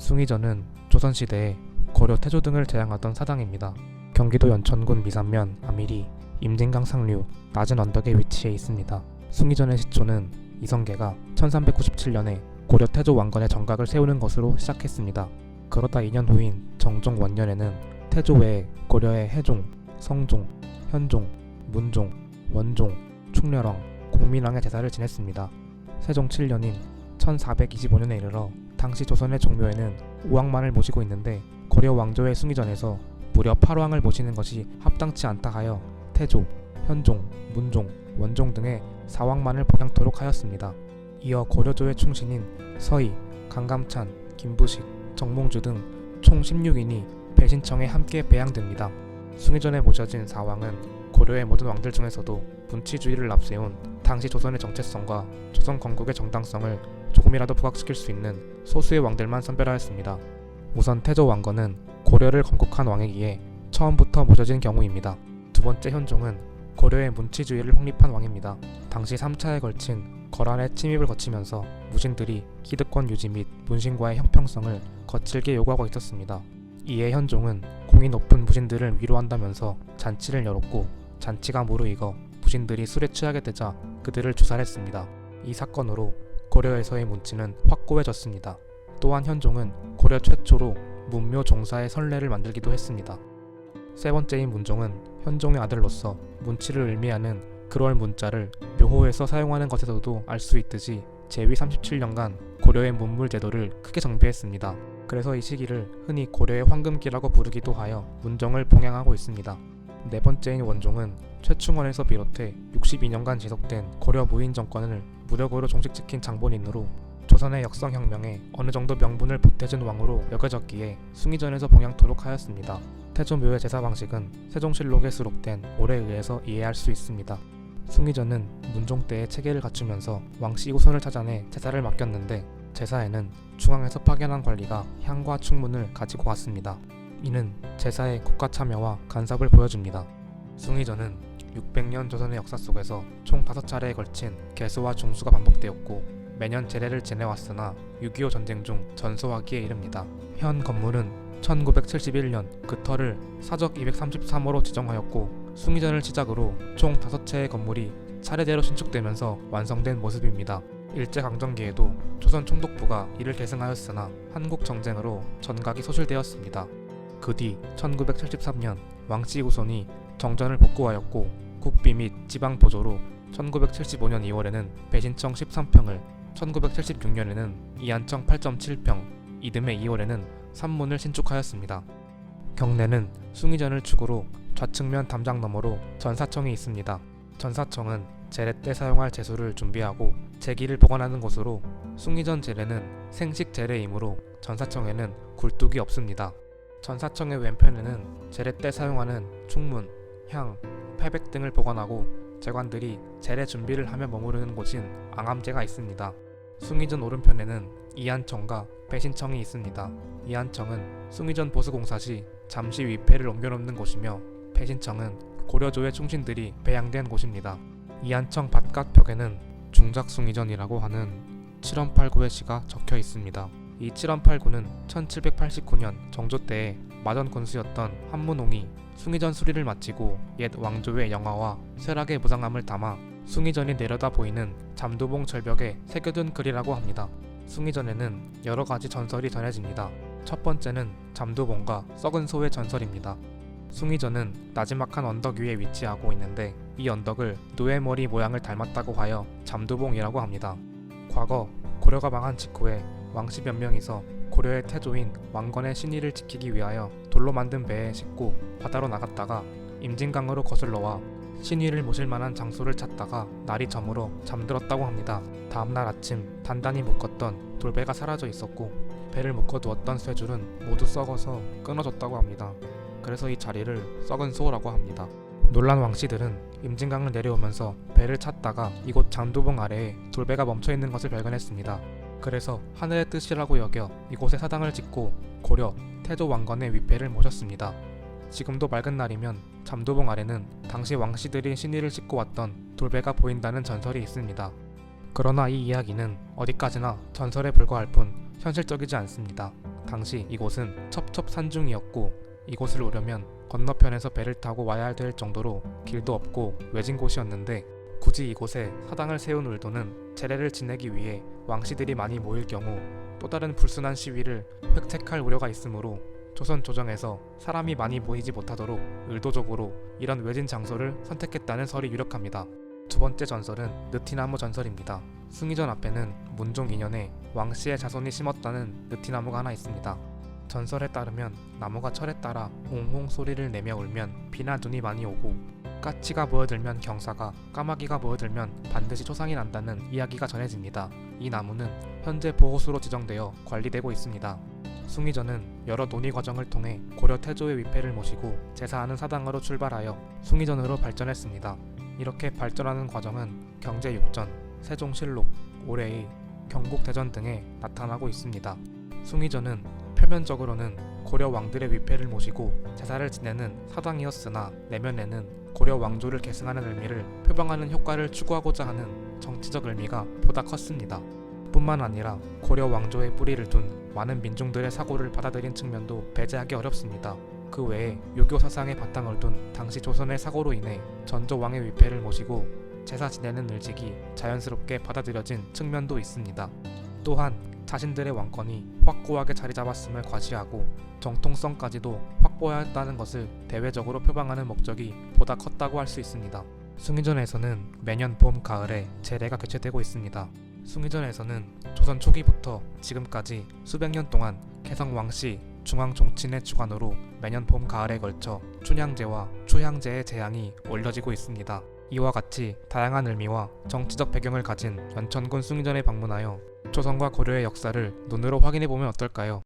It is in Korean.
숭의전은 조선시대에 고려 태조 등을 제향하던 사당입니다. 경기도 연천군 미산면 아미리 임진강 상류 낮은 언덕에 위치해 있습니다. 숭의전의 시초는 이성계가 1397년에 고려 태조 왕건의 정각을 세우는 것으로 시작했습니다. 그러다 2년 후인 정종 원년에는 태조 외에 고려의 해종, 성종, 현종, 문종, 원종, 충렬왕, 공민왕의 제사를 지냈습니다. 세종 7년인 1425년에 이르러 당시 조선의 종묘에는 오왕만을 모시고 있는데 고려 왕조의 숭의전에서 무려 8왕을 모시는 것이 합당치 않다 하여 태조, 현종, 문종, 원종 등의 4왕만을 보양토록 하였습니다. 이어 고려조의 충신인 서희, 강감찬, 김부식, 정몽주 등 총 16인이 배신청에 함께 배양됩니다. 숭의전에 모셔진 4왕은 고려의 모든 왕들 중에서도 문치주의를 앞세운 당시 조선의 정체성과 조선 건국의 정당성을 조금이라도 부각시킬 수 있는 소수의 왕들만 선별하였습니다. 우선 태조 왕건은 고려를 건국한 왕이기에 처음부터 모셔진 경우입니다. 두 번째 현종은 고려의 문치주의를 확립한 왕입니다. 당시 3차에 걸친 거란의 침입을 거치면서 무신들이 기득권 유지 및 문신과의 형평성을 거칠게 요구하고 있었습니다. 이에 현종은 공이 높은 무신들을 위로한다면서 잔치를 열었고 잔치가 무르익어 무신들이 술에 취하게 되자 그들을 주살했습니다. 이 사건으로 고려에서의 문치는 확고해졌습니다. 또한 현종은 고려 최초로 문묘 종사의 선례를 만들기도 했습니다. 세 번째인 문종은 현종의 아들로서 문치를 의미하는 그월 문자를 묘호에서 사용하는 것에서도 알 수 있듯이 제위 37년간 고려의 문물 제도를 크게 정비했습니다. 그래서 이 시기를 흔히 고려의 황금기라고 부르기도 하여 문정을 봉양하고 있습니다. 네 번째인 원종은 최충원에서 비롯해 62년간 지속된 고려 무인 정권을 무력으로 종식시킨 장본인으로 조선의 역성혁명에 어느 정도 명분을 보태준 왕으로 여겨졌기에 숭의전에서 봉양토록 하였습니다. 태조묘의 제사 방식은 세종실록에 수록된 올에 의해서 이해할 수 있습니다. 숭의전은 문종 때의 체계를 갖추면서 왕씨 후손을 찾아내 제사를 맡겼는데 제사에는 중앙에서 파견한 관리가 향과 충문을 가지고 왔습니다. 이는 제사의 국가 참여와 간섭을 보여줍니다. 숭의전은 600년 조선의 역사 속에서 총 5차례에 걸친 개수와 중수가 반복되었고 매년 제례를 지내왔으나 6.25 전쟁 중 전소하기에 이릅니다. 현 건물은 1971년 그 터를 사적 233호로 지정하였고 숭의전을 시작으로 총 5채의 건물이 차례대로 신축되면서 완성된 모습입니다. 일제강점기에도 조선 총독부가 이를 계승하였으나 한국 정쟁으로 전각이 소실되었습니다. 그 뒤 1973년 왕씨 후손이 정전을 복구하였고 국비 및 지방 보조로 1975년 2월에는 배신청 13평을 1976년에는 이안청 8.7평, 이듬해 2월에는 산문을 신축하였습니다. 경내는 숭의전을 축으로 좌측면 담장 너머로 전사청이 있습니다. 전사청은 제례 때 사용할 제수를 준비하고 제기를 보관하는 곳으로 숭의전 제례는 생식 제례이므로 전사청에는 굴뚝이 없습니다. 전사청의 왼편에는 제례 때 사용하는 충문, 향, 패백 등을 보관하고 재관들이 제례 준비를 하며 머무르는 곳인 앙암제가 있습니다. 숭의전 오른편에는 이안청과 배신청이 있습니다. 이안청은 숭의전 보수공사 시 잠시 위패를 옮겨놓는 곳이며 배신청은 고려조의 충신들이 배양된 곳입니다. 이안청 바깥 벽에는 중작숭의전이라고 하는 7원팔구의 시가 적혀 있습니다. 이 7원팔구는 1789년 정조 때에 마전 군수였던 한문홍이 숭의전 수리를 마치고 옛 왕조의 영화와 쇠락의 무상함을 담아 숭의전이 내려다 보이는 잠두봉 절벽에 새겨둔 글이라고 합니다. 숭의전에는 여러 가지 전설이 전해집니다. 첫 번째는 잠두봉과 썩은 소의 전설입니다. 숭의전은 나지막한 언덕 위에 위치하고 있는데 이 언덕을 노예머리 모양을 닮았다고 하여 잠두봉이라고 합니다. 과거 고려가 망한 직후에 왕씨 몇 명이서 고려의 태조인 왕건의 신의를 지키기 위하여 돌로 만든 배에 싣고 바다로 나갔다가 임진강으로 거슬러와 신의를 모실 만한 장소를 찾다가 날이 저물어 잠들었다고 합니다. 다음날 아침 단단히 묶었던 돌배가 사라져 있었고 배를 묶어두었던 쇠줄은 모두 썩어서 끊어졌다고 합니다. 그래서 이 자리를 썩은 소라고 합니다. 놀란 왕씨들은 임진강을 내려오면서 배를 찾다가 이곳 장두봉 아래에 돌배가 멈춰 있는 것을 발견했습니다. 그래서 하늘의 뜻이라고 여겨 이곳에 사당을 짓고 고려 태조 왕건의 위패를 모셨습니다. 지금도 맑은 날이면 잠도봉 아래는 당시 왕씨들이 신의를 싣고 왔던 돌배가 보인다는 전설이 있습니다. 그러나 이 이야기는 어디까지나 전설에 불과할 뿐 현실적이지 않습니다. 당시 이곳은 첩첩산중이었고 이곳을 오려면 건너편에서 배를 타고 와야 될 정도로 길도 없고 외진 곳이었는데 굳이 이곳에 사당을 세운 의도는 제례를 지내기 위해 왕씨들이 많이 모일 경우 또 다른 불순한 시위를 획책할 우려가 있으므로 조선 조정에서 사람이 많이 모이지 못하도록 의도적으로 이런 외진 장소를 선택했다는 설이 유력합니다. 두 번째 전설은 느티나무 전설입니다. 숭이전 앞에는 문종 2년에 왕씨의 자손이 심었다는 느티나무가 하나 있습니다. 전설에 따르면 나무가 철에 따라 옹홍 소리를 내며 울면 비나 눈이 많이 오고 까치가 모여들면 경사가 까마귀가 모여들면 반드시 초상이 난다는 이야기가 전해집니다. 이 나무는 현재 보호수로 지정되어 관리되고 있습니다. 숭이전은 여러 논의 과정을 통해 고려 태조의 위패를 모시고 제사하는 사당으로 출발하여 숭이전으로 발전했습니다. 이렇게 발전하는 과정은 경제육전, 세종실록, 올해의 경국대전 등에 나타나고 있습니다. 숭이전은 표면적으로는 고려 왕들의 위패를 모시고 제사를 지내는 사당이었으나 내면에는 고려 왕조를 계승하는 의미를 표방하는 효과를 추구하고자 하는 정치적 의미가 보다 컸습니다. 뿐만 아니라 고려 왕조의 뿌리를 둔 많은 민중들의 사고를 받아들인 측면도 배제하기 어렵습니다. 그 외에 유교 사상의 바탕을 둔 당시 조선의 사고로 인해 전조 왕의 위패를 모시고 제사 지내는 의식이 자연스럽게 받아들여진 측면도 있습니다. 또한 자신들의 왕권이 확고하게 자리 잡았음을 과시하고 정통성까지도 확보하였다는 것을 대외적으로 표방하는 목적이 보다 컸다고 할 수 있습니다. 숭이전에서는 매년 봄, 가을에 제례가 개최되고 있습니다. 숭이전에서는 조선 초기부터 지금까지 수백 년 동안 개성 왕씨 중앙 종친의 주관으로 매년 봄, 가을에 걸쳐 춘향제와 추향제의 재앙이 올려지고 있습니다. 이와 같이 다양한 의미와 정치적 배경을 가진 연천군 숭이전에 방문하여 조선과 고려의 역사를 눈으로 확인해 보면 어떨까요?